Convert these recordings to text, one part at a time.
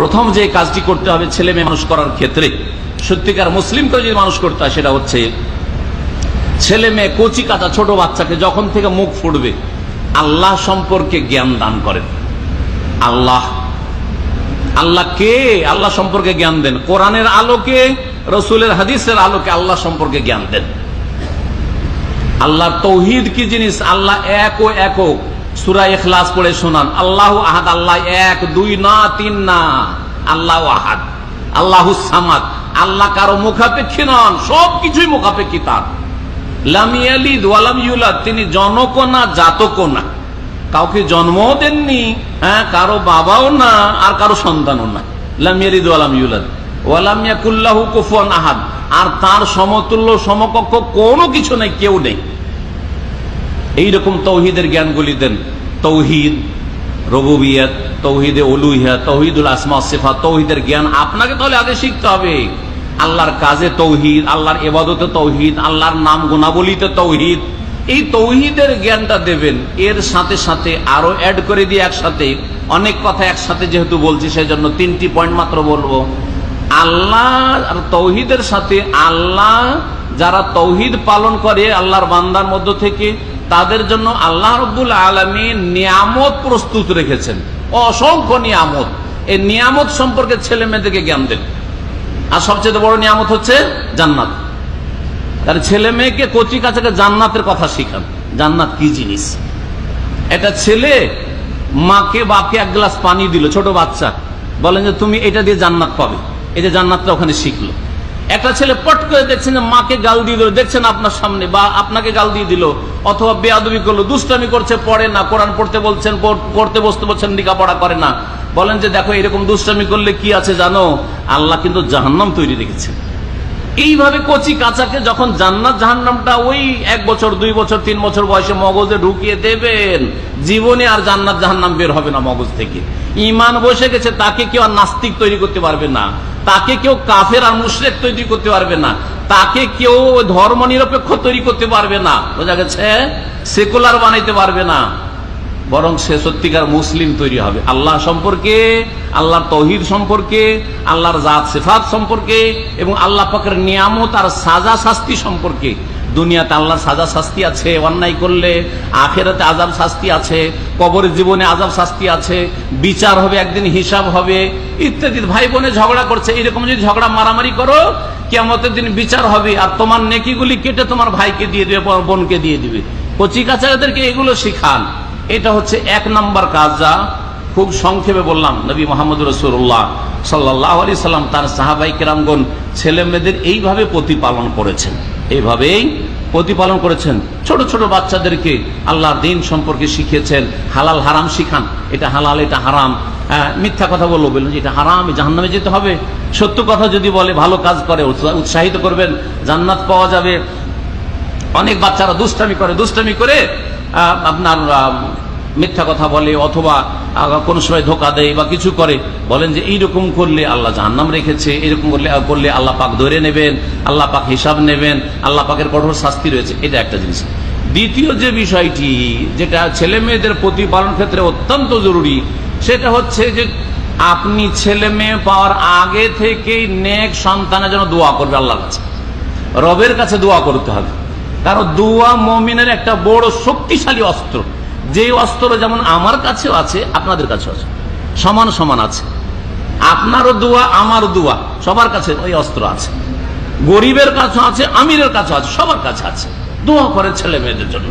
প্রথম যে কাজটি করতে হবে ছেলে মেয়ে মানুষ করার ক্ষেত্রে, সত্যিকার মুসলিম করে যদি মানুষ করতে হয়, সেটা হচ্ছে ছেলে মেয়ে কচি কাঁচা ছোট বাচ্চাকে যখন থেকে মুখ ফুটবে, আল্লাহ সম্পর্কে জ্ঞান দান করেন। আল্লাহ আল্লাহ কে? আল্লাহ সম্পর্কে জ্ঞান দেন। কোরআনের আলোকে, রসুলের হাদিসের আলোকে আল্লাহ সম্পর্কে জ্ঞান দেন। আল্লাহর তৌহিদ কি জিনিস? আল্লাহ এক ও একক সুরা এখলাস পড়ে শোনান। আল্লাহ আহাদ, আল্লাহ এক, দুই না, তিন না। আল্লাহ আহাদ, আল্লাহ সামাদ, আল্লাহ কারও মুখাপেক্ষী নন সব কিছুই মুখাপেক্ষী তার। লামিয়ালিদ ওয়ালাম ইউলাদ, তিনি জনক না, জাতক না। কাউকে জন্মও দেননি হ্যাঁ কারও বাবাও না, আর কারও সন্তানও না। লামিয়ালিদ ওয়ালাম ইউলাদ ওয়ালাম ইয়াকুল্লাহু কুফুয়ান আহাদ। আর তার সমতুল্য সমকক্ষ কোনো কিছু নেই, কেউ নেই। এইরকম তৌহিদের জ্ঞানগুলি দেন। তৌহিদ, রবুবিয়ত, তৌহিদে অলুহিয়া তৌহিদুল আসমা সেফা তৌহিদের জ্ঞান আপনাকে তাহলে আগে শিখতে হবে। আল্লাহর কাজে তৌহিদ, আল্লাহর এবাদতে তৌহিদ, আল্লাহর নাম গুণাবলিতে তৌহিদ, এই তৌহিদের জ্ঞানটা দেবেন। এর সাথে সাথে আরও অ্যাড করে দিয়ে একসাথে, অনেক কথা একসাথে যেহেতু বলছি, সেজন্য তিনটি পয়েন্ট মাত্র বলব। আল্লাহ আর তৌহিদের সাথে আল্লাহ যারা তৌহিদ পালন করে, আল্লাহর বান্দার মধ্য থেকে তাদের জন্য আল্লাহ রব্বুল আলমী নিয়ামত প্রস্তুত রেখেছেন। অসংখ্য নিয়ামত। এই নিয়ামত সম্পর্কে ছেলে মেয়েদেরকে জ্ঞান দেন। আর সবচেয়ে বড় নিয়ামত হচ্ছে জান্নাত। তার ছেলে মেয়েকে কচি কাছাকে জান্নাতের কথা শিখান। জান্নাত কি জিনিস? এটা ছেলে মাকে, বাপকে এক গ্লাস পানি দিল, ছোট বাচ্চা। বলেন যে, তুমি এটা দিয়ে জান্নাত পাবে। এই যে জান্নাতটা ওখানে শিখলো। একটা ছেলে পট করে দেখছেন মাকে গাল দিয়ে দিল দেখছেন আপনার সামনে, বা আপনাকে গাল দিয়ে দিল, অথবা বেয়াদবি করল, দুষ্টামি করছে, পড়ে না, কোরআন পড়তে বলছেন পড়তে বসতে বলছেন লেখাপড়া করে না। বলেন যে দেখো, এরকম দুষ্টামি করলে কি আছে জানো? আল্লাহ কিন্তু জাহান্নাম তৈরি রেখেছেন এইভাবে কচি কাঁচাকে যখন জান্নাত, জাহান্নামটা ওই এক বছর, দুই বছর, তিন বছর বয়সে মগজে ঢুকিয়ে দেবেন, জীবনে আর জান্নাত, জাহান্নাম বের হবে না মগজ থেকে। ইমান বসে গেছে, তাকে কেউ আর নাস্তিক তৈরি করতে পারবে না। তাকে কেউ কাফের আর মুশরেক তৈরি করতে পারবে না। তাকে কেউ ধর্ম নিরপেক্ষ তৈরি করতে পারবে না। বোঝা গেছে? সেকুলার বানাইতে পারবে না। বরং সে সত্যিকার মুসলিম তৈরি হবে। আল্লাহ সম্পর্কে, আল্লাহর তহিদ সম্পর্কে, আল্লাহর জাত সেফাত সম্পর্কে এবং আল্লাহ পাকের নিয়ামত আর সাজা শাস্তি সম্পর্কে দুনিয়াতে আল্লাহর সাজা শাস্তি আছে, অন্যায় করলে আখেরাতে আজাব শাস্তি আছে কবরের জীবনে আজাব শাস্তি আছে, বিচার হবে, একদিন হিসাব হবে, ইত্যাদি। ভাই বোনে ঝগড়া করছে, এরকম যদি ঝগড়া মারামারি করো কেমতের দিন বিচার হবে, আর তোমার নেকিগুলি কেটে তোমার ভাইকে দিয়ে দিবে বোনকে দিয়ে দিবে। কচি কাছাদেরকে এগুলো শিখান। এটা হচ্ছে এক নম্বর কাজ যা খুব সংক্ষেপে বললাম, নবী মোহাম্মদ রসুল্লাহ সাল্লাহ আলি সাল্লাম, তার সাহাবাই কেরামগণ ছেলে মেয়েদের এইভাবে প্রতিপালন করেছেন। এইভাবেই প্রতিপালন করেছেন। ছোট ছোট বাচ্চাদেরকে আল্লাহ দিন সম্পর্কে শিখিয়েছেন। হালাল হারাম শিখান। এটা হালাল এটা হারাম। হ্যাঁ, মিথ্যা কথা বলল বললেন এটা হারাম জাহান্নামে যেতে হবে। সত্য কথা যদি বলে ভালো কাজ করে উৎসাহিত করবেন জান্নাত পাওয়া যাবে। অনেক বাচ্চারা দুষ্টামি করে দুষ্টামি করে আপনার মিথ্যা কথা বলে অথবা কোনো সময় ধোকা দেয় বা কিছু করে, বলেন যে এইরকম করলে আল্লাহ জাহান্নাম রেখেছে, এরকম করলে করলে আল্লাহ পাক ধরে নেবেন, আল্লাহ পাক হিসাব নেবেন, আল্লাহ পাকের কঠোর শাস্তি রয়েছে, এটা একটা জিনিস। দ্বিতীয় যে বিষয়টি, যেটা ছেলে মেয়েদের প্রতিপালন ক্ষেত্রে অত্যন্ত জরুরি, সেটা হচ্ছে যে আপনি ছেলে মেয়ে পাওয়ার আগে থেকেই নেক সন্তানের জন্য দোয়া করবে আল্লাহর কাছে। রবের কাছে দোয়া করতে হবে। কারণ দোয়া মমিনের একটা বড় শক্তিশালী অস্ত্র। যে অস্ত্র যেমন আমার কাছেও আছে, আপনাদের কাছেও আছে। সমান সমান আছে। আপনারও দোয়া, আমারও দোয়া। সবার কাছে ওই অস্ত্র আছে। গরিবের কাছে আছে, আমিরের কাছে আছে, সবার কাছে আছে। দোয়া করেন ছেলে মেয়েদের জন্য।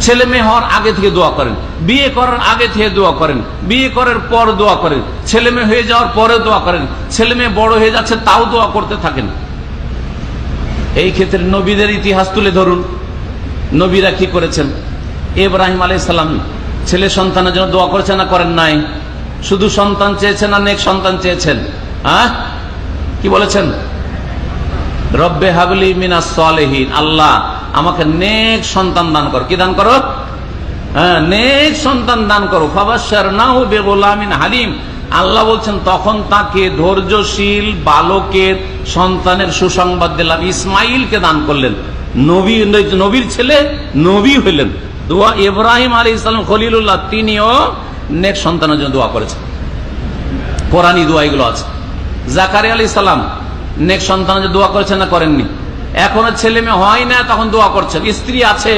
ছেলে মেয়ে হওয়ার আগে থেকে দোয়া করেন। বিয়ে করার আগে থেকে দোয়া করেন। বিয়ে করার পর দোয়া করেন। ছেলে মেয়ে হয়ে যাওয়ার পরে দোয়া করেন। ছেলে মেয়ে বড় হয়ে যাচ্ছে, তাও দোয়া করতে থাকেন। এই ক্ষেত্রে নবীদের ইতিহাস তুলে ধরুন। নবীরা কি করেছেন? ইব্রাহিম আলাই সালাম, ছেলে সন্তানের জন্য দোয়া করেছেন না করেন নাই? শুধু সন্তান চেয়েছেন না নেক সন্তান চেয়েছেন? হ্যাঁ কি বলেছেন? রব্বে হাবলি মিনা সালেহীন। আল্লাহ আমাকে নেক সন্তান দান কর। কি দান করো? হ্যাঁ নেক সন্তান দান করো। ফাবাসার না ও বেগোলামিন হালিম। আল্লাহ বলছেন, তখন তাকে ধৈর্যশীল, বালকের, সন্তানের সুসংবাদ দিলাম। ইসমাইলকে দান করলেন। নবী, নবীর ছেলে নবী হইলেন। দোয়া ইব্রাহিম আলী ইসলাম খলিলুল্লাহ, তিনিও নেক সন্তানের জন্য দোয়া করেছেন। কোরআনই দোয়া এগুলো আছে। জাকারি আলী সালাম নেক সন্তানের যে দোয়া করেছেন না করেননি? এখনও ছেলে মেয়ে হয় না, তখন দোয়া করছেন। স্ত্রী আছে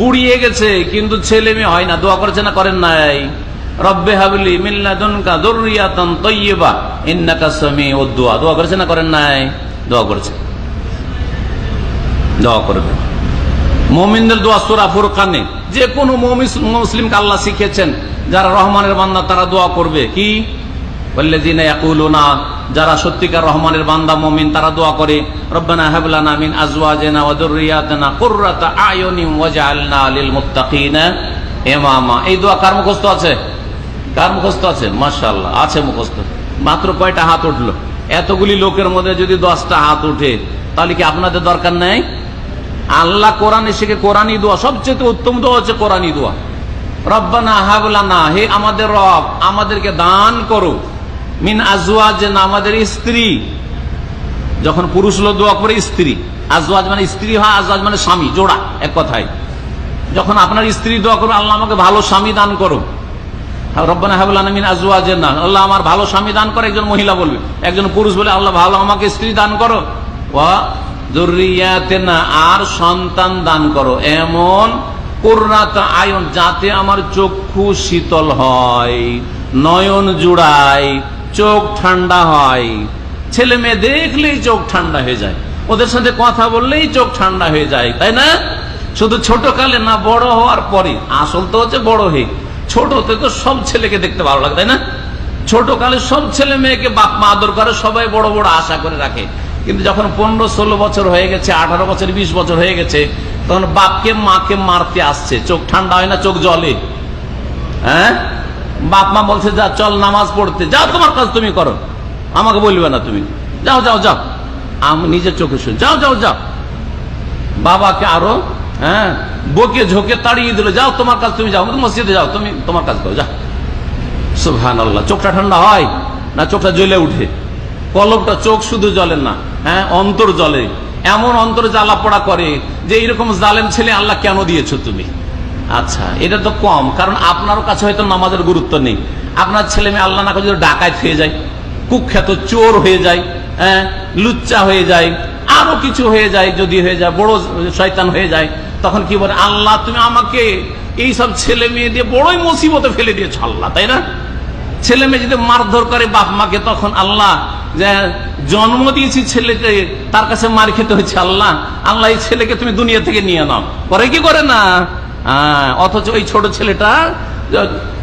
বুড়িয়ে গেছে, কিন্তু ছেলে মেয়ে হয় না, দোয়া করেছেন না করেন নাই? রব্বে হাবলি মিল্লাদুনকা দুররিয়াতান তাইয়্যিবা ইন্নাকা সামিউদ দুআ দোয়া করেছেন না করেন নাই? দোয়া করেছেন। দোয়া করবে মমিনদের দোয়া সুরা ফুরকানে যে কোনো মুসলিমকে আল্লাহ শিখেছেন, যারা রহমানের বান্দা, তারা দোয়া করবে। কি? যারা সত্যিকার রহমানের বান্দা, মুমিন, তারা দোয়া করে। এই কার মুখস্থ আছে? কার মুখস্থ আছে? আছে মাত্র কয়টা হাত উঠল? এতগুলি লোকের মধ্যে যদি দশটা হাত উঠে, তাহলে কি আপনাদের দরকার নেই? আল্লাহ কোরআন শিখে কোরআনই দোয়া। সবচেয়ে উত্তম দোয়া হচ্ছে কোরআনই দোয়া। রব্বানা হাবলানা হে আমাদের রব, আমাদেরকে দান করো। মিন আজওয়াজ, না আমাদের স্ত্রী। যখন পুরুষ লোক দোয়া করে, স্ত্রী। আজওয়াজ মানে স্ত্রী হয়, আজওয়াজ মানে স্বামী, জোড়া, এক কথায়। যখন আপনার স্ত্রী দোয়া করবে, আল্লাহ আমাকে ভালো স্বামী দান করো। রব্বানা হাবুল্লাহ মিন আজওয়াজের না। আল্লাহ আমার ভালো স্বামী দান করে, একজন মহিলা বলবে। একজন পুরুষ বলে, আল্লাহ ভালো আমাকে স্ত্রী দান করো। জরুরিয়াতে না আর সন্তান দান করো। এমন করুণাত আয়ন যাতে আমার চক্ষু শীতল হয়, নয়ন জুড়ায়, চোখ ঠান্ডা হয়। ছেলে মেয়ে দেখলেই চোখ ঠান্ডা হয়ে যায়। ওদের সাথে কথা বললেই চোখ ঠান্ডা হয়ে যায়, তাই না? শুধু ছোট কালে না, বড় হওয়ার পরে আসল তো হচ্ছে বড় হয়ে ছোটতে তো সব ছেলেকে দেখতে ভালো লাগে, তাই না? ছোট কালে সব ছেলে মেয়েকে বাপ মা আদর করে, সবাই বড় বড় আশা করে রাখে। কিন্তু যখন পনেরো ষোলো বছর হয়ে গেছে, আঠারো বছর, বিশ বছর হয়ে গেছে, তখন বাপকে, মাকে মারতে আসছে। চোখ ঠান্ডা হয় না, চোখ জলে? হ্যাঁ? বাপ মা বলছে, যা, চল নামাজ পড়তে। যাও, তোমার কাজ তুমি করো। আমাকে বলবে না তুমি। যাও যাও যাও। আমি নিজের চোখে শুন। যাও যাও যাও। বাবাকে আরও হ্যাঁ বকে ঝোঁকে তাড়িয়ে দিল, যাও, তোমার কাজ তুমি যাও। মসজিদে যাও, তুমি তোমার কাজ করো যাও সুহান আল্লাহ চোখটা ঠান্ডা হয় না, চোখটা জ্বলে উঠে? কলবটা চোখ শুধু জ্বলে না হ্যাঁ অন্তর জ্বলে এমন অন্তর জ্বালা পড়া করে যে এইরকম জালেম ছেলে আল্লাহ কেন দিয়েছ তুমি? আচ্ছা এটা তো কম, কারণ আপনারও কাছে হয়তো নামাজের গুরুত্ব নেই। আপনার ছেলে মেয়ে আল্লাহ না করে ডাকাত হয়ে যায়, কুখ্যাত চোর হয়ে যায় হ্যাঁ লুচ্চা হয়ে যায়, আরও কিছু হয়ে যায়, যদি হয়ে যায়, বড় শয়তান হয়ে যায়, তখন কি বলে, আল্লাহ, তুমি আমাকে এই সব ছেলে মেয়ে দিয়ে বড়ই মুসিবতে ফেলে দিয়েছ, আল্লাহ, তাই না? ছেলে মেয়ে যদি মারধর করে বাপ মাকে তখন আল্লাহ যে জন্ম দিয়েছি ছেলেকে তার কাছে মার খেতে হয়েছে আল্লাহ। আল্লাহ এই ছেলেকে তুমি দুনিয়া থেকে নিয়ে নাও। করে কি করে না? হ্যাঁ, অথচ ওই ছোট ছেলেটা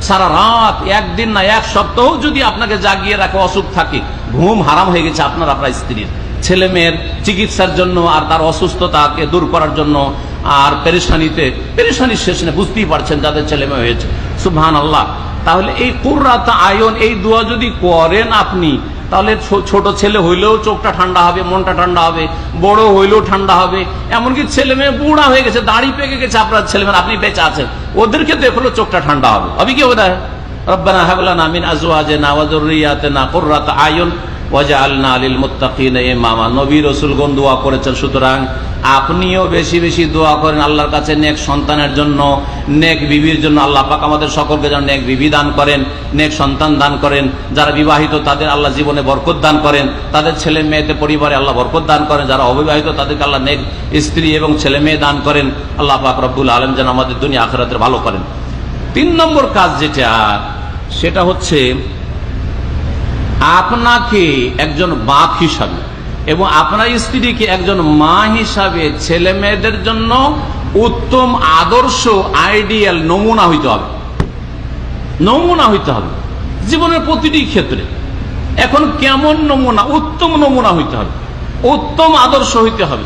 সারা রাত একদিন না এক সপ্তাহ যদি আপনাকে জাগিয়ে রাখে অসুখ থাকে ঘুম হারাম হয়ে গেছে আপনার আপনার স্ত্রীর। ছেলে মেয়ের চিকিৎসার জন্য আর তার অসুস্থতাকে দূর করার জন্য আর পেরেশানিতে পেরেশানির শেষ নেই বুঝতেই পারছেন যাদের ছেলে মেয়ে হয়েছে। সুবহান আল্লাহ তাহলে এই কুর্রাত আয়ন, এই দোয়া যদি করেন আপনি, তাহলে ছোট ছেলে হইলেও চোখটা ঠান্ডা হবে, মনটা ঠান্ডা হবে, বড় হইলেও ঠান্ডা হবে। এমনকি ছেলে মেয়ে বুড়া হয়ে গেছে, দাড়ি পেকে গেছে, আপনার ছেলে মেয়ে, আপনি বেঁচে আছেন। ওদেরকে দেখলেও চোখটা ঠান্ডা হবে। আমি কি হবে রব্বানা হাবলানা মিন আজওয়াজিনা না কুররাত আয়ুন। ওয়াজআলনা লিল মুত্তাকিনা ইমামা। নবী রাসূলগণ দোয়া করেছেন, সুতরাং আপনিও বেশি বেশি দোয়া করেন আল্লাহর কাছে নেক সন্তানের জন্য, নেক বিবির জন্য। আল্লাহ পাক আমাদের সকলকে যেন নেক বিবি দান করেন, নেক সন্তান দান করেন। যারা বিবাহিত, তাদের আল্লাহ জীবনে বরকত দান করেন। তাদের ছেলে মেয়েদের পরিবারে আল্লাহ বরকত দান করেন। যারা অবিবাহিত, তাদেরকে আল্লাহ নেক স্ত্রী এবং ছেলে মেয়ে দান করেন। আল্লাহ পাক রব্বুল আলম যেন আমাদের দুনিয়া আখরাতের ভালো করেন। তিন নম্বর কাজ যেটা, সেটা হচ্ছে আপনাকে একজন বাপ হিসাবে এবং আপনার স্ত্রীকে একজন মা হিসাবে ছেলে মেয়েদের জন্য উত্তম আদর্শ আইডিয়াল নমুনা হইতে হবে। নমুনা হইতে হবে। জীবনের প্রতিটি ক্ষেত্রে। এখন কেমন নমুনা, উত্তম নমুনা হইতে হবে। উত্তম আদর্শ হইতে হবে।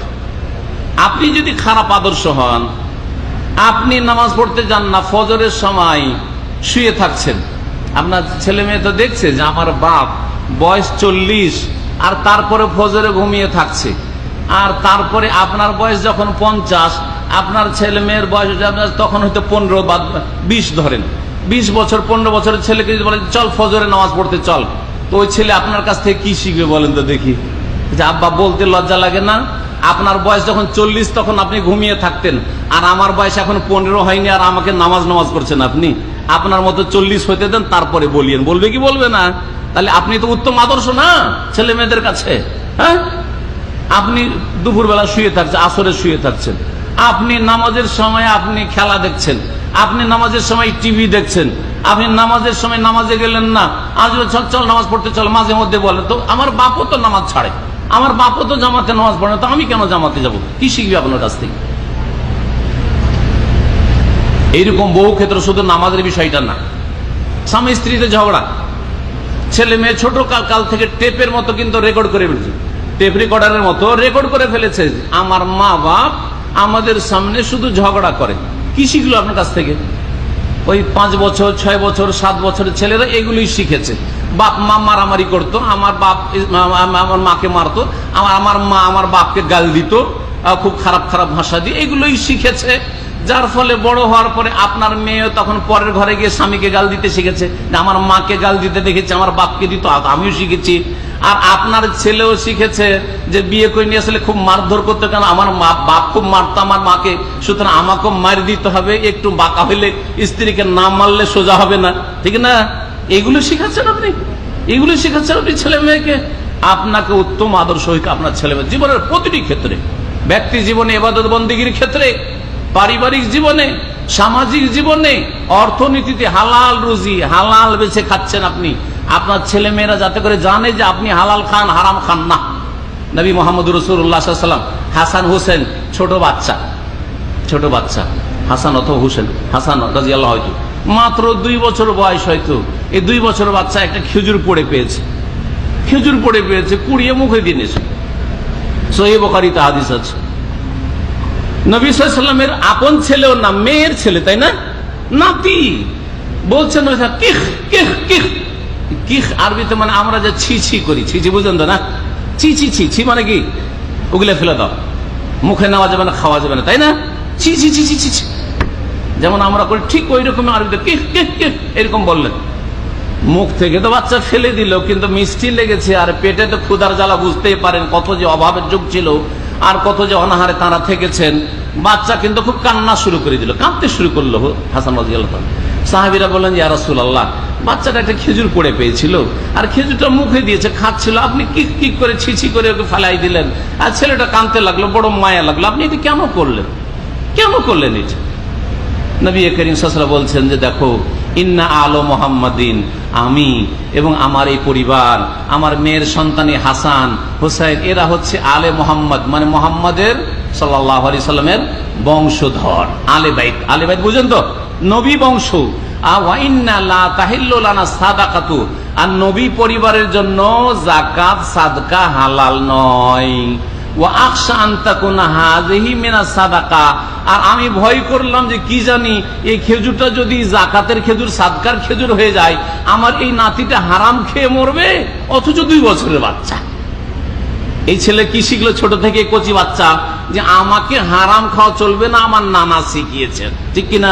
আপনি যদি খারাপ আদর্শ হন, আপনি নামাজ পড়তে যান না, ফজরের সময় শুয়ে থাকছেন আপনার ছেলে মেয়ে তো দেখছে যে আমার বাপ বয়স চল্লিশ, আর তারপরে ফজরে ঘুমিয়ে থাকছে। আর তারপরে আপনার বয়স যখন পঞ্চাশ, আপনার ছেলে মেয়ের বয়স তখন হয়তো পনেরো বা বিশ ধরেন। বিশ বছর, পনেরো বছরের ছেলেকে যদি বলেন, চল ফজরে নামাজ পড়তে, চল। তো ওই ছেলে আপনার কাছ থেকে কি শিখবে বলেন তো দেখি। যে আব্বা, বলতে লজ্জা লাগে না। আপনার বয়স যখন চল্লিশ, তখন আপনি ঘুমিয়ে থাকতেন। আর আমার বয়স এখন পনেরো হয়নি, আর আমাকে নামাজ নামাজ করছেন আপনি। আপনার মতো চল্লিশ হইতে দেন, তারপরে বলিয়েন। বলবে কি বলবে না? তাহলে আপনি তো উত্তম আদর্শ না, ছেলে মেয়েদের কাছে হ্যাঁ? আপনি দুপুরবেলা শুয়ে থাকছেন, আসরে শুয়ে থাকছেন। আপনি নামাজের সময় আপনি খেলা দেখছেন, আপনি নামাজের সময় টিভি দেখছেন, আপনি নামাজের সময় নামাজে গেলেন না, আজ চল চল, নামাজ পড়তে চল, মাঝে মধ্যে বলে, তো আমার বাপও তো নামাজ ছাড়ে, আমার বাপও তো জামাতে নামাজ পড়ে তো আমি কেন জামাতে যাব? কি শিখবি আপনার কাছ থেকে? এইরকম বহু ক্ষেত্রে শুধু নামাজের বিষয়টা না। স্বামী স্ত্রীতে ঝগড়া। ছেলে মেয়ে ছোট কাল কাল থেকে টেপের মতো কিন্তু রেকর্ড করে ফেলছে। টেপ রেকর্ডারের মতো রেকর্ড করে ফেলেছে। আমার মা বাপ আমাদের সামনে শুধু ঝগড়া করে। কি শিখলো আপনার কাছ থেকে? ওই পাঁচ বছর, ছয় বছর, সাত বছরের ছেলেরা এগুলোই শিখেছে। বাপ, মা মারামারি করতো। আমার বাপ আমার মাকে মারতো। আমার আমার মা আমার বাপকে গাল দিত। খুব খারাপ খারাপ ভাষা দিয়ে এগুলোই শিখেছে। যার ফলে বড় হওয়ার পরে আপনার মেয়ে তখন পরের ঘরে গিয়ে স্বামীকে গাল দিতে শিখেছে আমার মাকে গাল দিতে দেখেছি, আমার বাপকে দিত আমিও শিখেছি। আর আপনার ছেলেও শিখেছে যে বিয়ে করে নিয়ে আসলে খুব মারধর করতে কেন আমার বাপ খুব মারতো আমার মাকে। সুতরাং আমাকেও মার দিতে হবে, একটু বাঁকা হইলে স্ত্রীকে না মারলে সোজা হবে না। ঠিক না? এগুলো শিখাচ্ছেন আপনি? এগুলো শিখাচ্ছেন আপনি ছেলে মেয়েকে? আপনাকে উত্তম আদর্শ হইকে আপনার ছেলে মেয়ে জীবনের প্রতিটি ক্ষেত্রে, ব্যক্তি জীবনে এবাদত বন্দীগীর ক্ষেত্রে পারিবারিক জীবনে, সামাজিক জীবনে, অর্থনীতিতে হালাল রুজি, হালাল বেছে খাচ্ছেন আপনি। আপনার ছেলে মেয়েরা যাতে করে জানে যে আপনি হালাল খান, হারাম খান না। নবী মোহাম্মদ রসুল্লাহাম হাসান হোসেন, ছোট বাচ্চা ছোট বাচ্চা, হাসান অথবা হুসেন, হাসান রাজি আল্লাহ হয়তো। মাত্র দুই বছর বয়স হয়তো, এই দুই বছর বাচ্চা একটা খেজুর পড়ে পেয়েছে। খেজুর পড়ে পেয়েছে, কুড়িয়ে মুখে দিয়ে নিয়েছে সহি বকারিতে হাদিস আছে। নবী সাল্লামের আপন ছেলেও না, মেয়ের ছেলে, তাই না? নাতি। বলছেন কিখ কিখ কিখ আরবিতে মানে আমরা যে ছি ছি করি। ছি ছি বুঝলেন তো না? ছি ছি ছি ছি মানে কি? ওগুলো ফেলে দাও। মুখে নেওয়া যাবে না, খাওয়া যাবে না, তাই না? ছি ছি ছি ছি ছি ছি। যেমন আমরা করি, ঠিক ওই রকম আরবিতে কিখ কিখ কিখ এরকম বললেন। মুখ থেকে তো বাচ্চা ফেলে দিল, কিন্তু মিষ্টি লেগেছে, আর পেটে তো ক্ষুদার জ্বালা, বুঝতেই পারেন কত যে অভাবের যুগ ছিল। আর কত যে অনাহারে তারা থেকেছেন, বাচ্চা কিন্তু খুব কান্না শুরু করে দিল, কাঁদতে শুরু করল হাসান রাজিয়াল সাহাবিরা বললেন যে রাসুল আল্লাহ বাচ্চাটা একটা খেজুর পড়ে পেয়েছিল আর খেজুরটা মুখে দিয়েছে, খাচ্ছিল, আপনি কি কি করে ছিছি করে ওকে ফেলাই দিলেন? আর ছেলেটা কাঁদতে লাগল, বড় মায়া লাগল, আপনি এটা কেন করলেন? কেন করলেন এটা? নবী করিম সাসরা বলছেন যে দেখো, ইন্না আলো মোহাম্মদিন, আমি এবং আমার এই পরিবার, আমার মেয়ের সন্তানী হাসান, হুসাইন, এরা হচ্ছে আলে মোহাম্মদ মানে মোহাম্মদের সাল্লাহ আলি সাল্লামের বংশধর। আলে বাইত আলে বাইত বুঝেন তো? নবী বংশ। আর নবী পরিবারের জন্য জাকাত সাদকা, হালাল নয়। আর আমি ভয় করলাম যে কি জানি এই খেজুরটা যদি জাকাতের খেজুর, সাদকার খেজুর হয়ে যায়, আমার এই নাতিটা হারাম খেয়ে মরবে, অথচ দুই বছরের বাচ্চা। এই ছেলে কি শিখলো ছোট থেকে কচি বাচ্চা? যে আমাকে হারাম খাওয়া চলবে না, আমার নানা শিখিয়েছেন। ঠিক কিনা?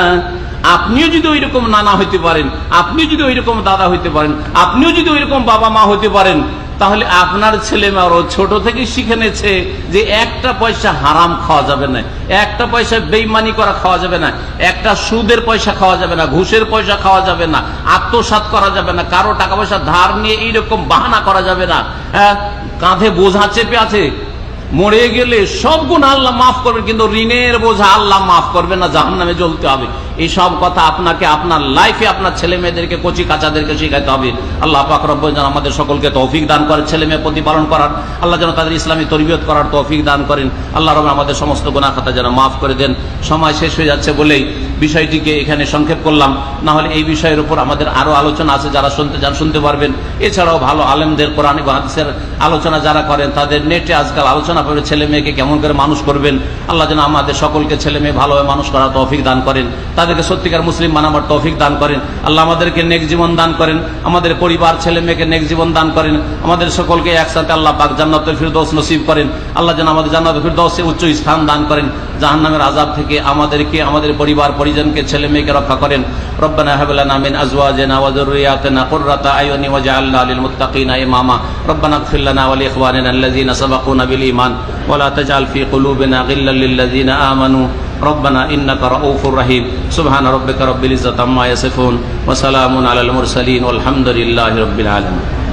আপনিও যদি ওই রকম নানা হইতে পারেন, আপনিও যদি ওই রকম দাদা হইতে পারেন, আপনিও যদি ওই রকম বাবা মা হইতে পারেন তাহলে আপনার ছেলে মেয়েরও ছোট থেকে শিখে নেছে যে একটা পয়সা হারাম খাওয়া যাবে না, একটা পয়সা বেইমানি করা খাওয়া যাবে না, একটা সুদের পয়সা খাওয়া যাবে না, ঘুষের পয়সা খাওয়া যাবে না আত্মসাত করা যাবে না, কারও টাকা পয়সা ধার নিয়ে এইরকম বাহানা করা যাবে না হ্যাঁ? কাঁধে বোঝা চেপে আছে, মরে গেলে সব গুণ আল্লাহ মাফ করবেন, কিন্তু ঋণের বোঝা আল্লাহ মাফ করবে না জাহান নামে জ্বলতে হবে। এই সব কথা আপনাকে, আপনার লাইফে আপনার ছেলে মেয়েদেরকে, কচি কাচাদেরকে শিখাইতে হবে। আল্লাহ পাক যেন আমাদের সকলকে তৌফিক দান করে ছেলে মেয়ে প্রতিপালন করার। আল্লাহ যেন তাদের ইসলামী তরবিয়ত করার তৌফিক দান করেন। আল্লাহ রব আমাদের সমস্ত গুণা খাতা যেন মাফ করে দেন। সময় শেষ হয়ে যাচ্ছে বলেই বিষয়টিকে এখানে সংক্ষেপ করলাম। না হলে এই বিষয়ের উপর আমাদের আরও আলোচনা আছে, যারা শুনতে যারা শুনতে পারবেন। এছাড়াও ভালো আলেমদের কোরআন হাদিসের আলোচনা যারা করেন, তাদের নেটে আজকাল আলোচনা করে ছেলে মেয়েকে কেমন করে মানুষ করবেন। আল্লাহ যেন আমাদের সকলকে ছেলে মেয়ে ভালোভাবে মানুষ করার তৌফিক দান করেন। তাদেরকে সত্যিকার মুসলিম মানাবার তৌফিক দান করেন আল্লাহ আমাদেরকে নেক জীবন দান করেন আমাদের পরিবার ছেলে মেয়েকে নেক জীবন দান করেন আমাদের সকলকে একসাথে আল্লাহ পাক জান্নাতুল ফিরদৌস নসিব করেন আল্লাহ যেন আমাদের জান্নাতুল ফিরদৌসে উচ্চ স্থান দান করেন জাহান্নামের আজাব থেকে আমাদেরকে আমাদের পরিবার পরিজনকে ছেলে মেয়েকে রক্ষা করেন ربنا هب لنا من ازواجنا وذرياتنا قرة اعين واجعلنا للمتقين اماما ربنا اغفر لنا ولاخواننا الذين سبقونا بالايمان ولا تجعل في قلوبنا غلا للذين রব্বানা ইন্নাকা রহিম। সুবহান রব্বিকা রব্বিল ইজ্জাতি আম্মা ইয়াসিফুন। ওয়া সালামুন আলাল মুরসালিন। ওয়াল হামদুলিল্লাহি রব্বিল আলামিন।